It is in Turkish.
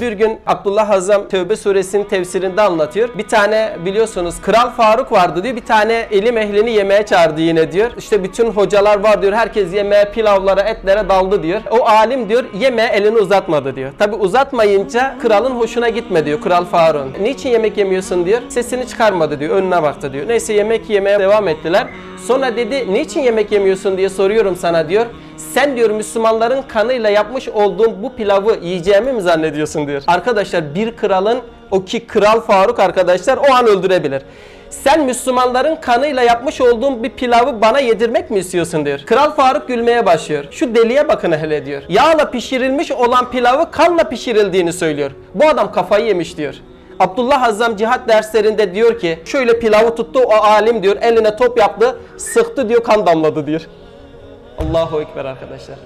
Bir gün Abdullah Hazam Tevbe suresinin tefsirinde anlatıyor. Bir tane biliyorsunuz Kral Faruk vardı diyor. Bir tane ilim ehlini yemeğe çağırdı yine diyor. İşte bütün hocalar var diyor. Herkes yemeğe, pilavlara, etlere daldı diyor. O alim diyor yemeğe elini uzatmadı diyor. Tabi uzatmayınca kralın hoşuna gitme diyor Kral Faruk'un. Niçin yemek yemiyorsun diyor. Sesini çıkarmadı diyor. Önüne baktı diyor. Neyse yemek yemeye devam ettiler. Sonra dedi niçin yemek yemiyorsun diye soruyorum sana diyor. Sen diyor Müslümanların kanıyla yapmış olduğum bu pilavı yiyeceğimi mi zannediyorsun diyor. Arkadaşlar bir kralın o ki Kral Faruk arkadaşlar o an öldürebilir. Sen Müslümanların kanıyla yapmış olduğum bir pilavı bana yedirmek mi istiyorsun diyor. Kral Faruk gülmeye başlıyor. Şu deliye bakın hele diyor. Yağla pişirilmiş olan pilavı kanla pişirildiğini söylüyor. Bu adam kafayı yemiş diyor. Abdullah Hazzam cihat derslerinde diyor ki şöyle pilavı tuttu o alim diyor eline top yaptı sıktı diyor kan damladı diyor. Allahu Ekber arkadaşlar.